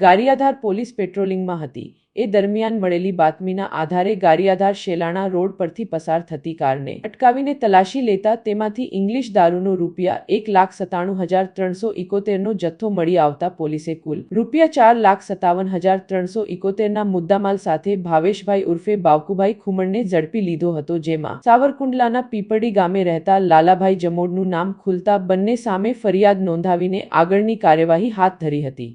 Gariadhar police પેટ્રોલિંગમાં હતી. એ દરમિયાન મળેલી બાતમીના આધારે ગારિયાધાર શેલાણા રોડ પરથી પસાર થતી કારને અટકાવીને તલાશી લેતા તેમાંથી ઇંગ્લિશ દારૂનો રૂપિયા એક લાખ સત્તાણું હજાર ત્રણસો ઇકોતેરનો જથ્થો મળી આવતા પોલીસે કુલ રૂપિયા ચાર લાખ સત્તાવન હજાર ત્રણસો ઇકોતેરના મુદ્દામાલ સાથે ભાવેશભાઈ ઉર્ફે બાવકુભાઈ ખુમણને ઝડપી લીધો હતો જેમાં સાવરકુંડલાના પીપડી ગામે રહેતા લાલાભાઈ જમોડનું નામ ખુલતા બંને સામે ફરિયાદ નોંધાવીને આગળની કાર્યવાહી હાથ ધરી હતી.